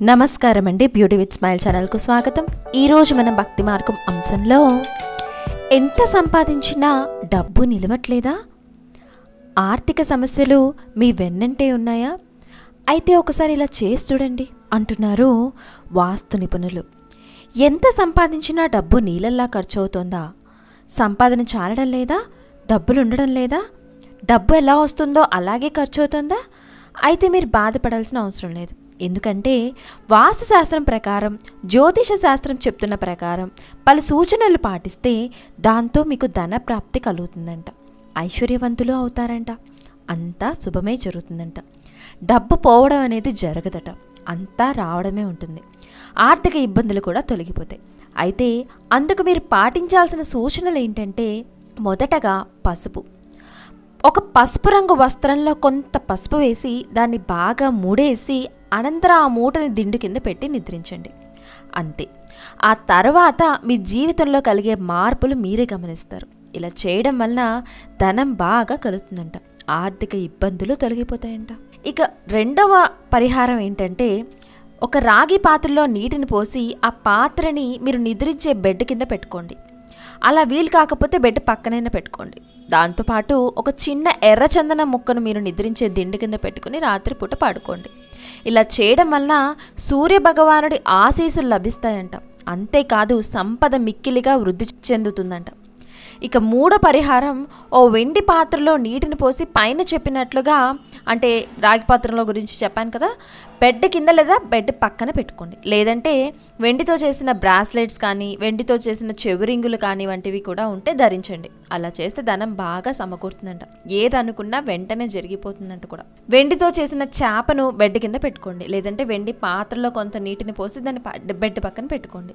నమస్కారం అండి beauty with smile ఛానల్కు స్వాగతం. ఈరోజు మన భక్తి మార్గం అంశంలో ఎంత సంపాదించినా డబ్బు నిలవట్లేదా? ఆర్థిక సమస్యలు మీ వెన్నంటే ఉన్నాయా? అయితే ఒకసారి ఇలా చేసి చూడండి అంటున్నారు వాస్తు నిపుణులు. ఎంత సంపాదించినా డబ్బు నీళ్ళల్లా ఖర్చు అవుతుందా సంపాదన చాలడం లేదా? డబ్బులు ఉండడం లేదా? డబ్బు ఎలా వస్తుందో అలాగే ఖర్చు అవుతుందా అయితే మీరు బాధపడాల్సిన అవసరం లేదు. ఎందుకంటే వాస్తు శాస్త్రం ప్రకారం జ్యోతిష శాస్త్రం చెప్తున్న ప్రకారం పలు సూచనలు పాటిస్తే దాంతో మీకు ధన ప్రాప్తి కలుగుతుందంట. ఐశ్వర్యవంతులు అవుతారంట. అంతా శుభమే జరుగుతుందంట. డబ్బు పోవడం అనేది జరగదట. అంతా రావడమే ఉంటుంది. ఆర్థిక ఇబ్బందులు కూడా తొలగిపోతాయి. అయితే అందుకు మీరు పాటించాల్సిన సూచనలు ఏంటంటే మొదటగా పసుపు. ఒక పసుపు రంగు వస్త్రంలో కొంత పసుపు వేసి దాన్ని బాగా మూడేసి అనంతరం ఆ మూటని దిండు కింద పెట్టి నిద్రించండి. అంతే. ఆ తర్వాత మీ జీవితంలో కలిగే మార్పులు మీరే గమనిస్తారు. ఇలా చేయడం వలన ధనం బాగా కలుగుతుందంట. ఆర్థిక ఇబ్బందులు తొలగిపోతాయంట. ఇక రెండవ పరిహారం ఏంటంటే ఒక రాగి పాత్రలో నీటిని పోసి ఆ పాత్రని మీరు నిద్రించే బెడ్ కింద పెట్టుకోండి. అలా వీలు కాకపోతే బెడ్ పక్కనైనా పెట్టుకోండి. దాంతోపాటు ఒక చిన్న ఎర్ర చందన ముక్కను మీరు నిద్రించే దిండు కింద పెట్టుకుని రాత్రిపూట పడుకోండి. ఇలా చేయడం వలన సూర్య భగవానుడి ఆశీస్సులు లభిస్తాయంట. అంతేకాదు సంపద మిక్కిలిగా వృద్ధి చెందుతుందంట. ఇక మూడో పరిహారం ఓ వెండి పాత్రలో నీటిని పోసి పైన చెప్పినట్లుగా అంటే రాగి పాత్రలో గురించి చెప్పాను కదా బెడ్ కింద లేదా బెడ్ పక్కన పెట్టుకోండి. లేదంటే వెండితో చేసిన బ్రాస్లెట్స్ కానీ వెండితో చేసిన చెవిరింగులు కానీ వంటివి కూడా ఉంటే ధరించండి. అలా చేస్తే ధనం బాగా సమకూరుతుందంట. ఏది అనుకున్నా వెంటనే జరిగిపోతుందంట కూడా. వెండితో చేసిన చేపను బెడ్ కింద పెట్టుకోండి. లేదంటే వెండి పాత్రలో కొంత నీటిని పోసి దాన్ని బెడ్ పక్కన పెట్టుకోండి.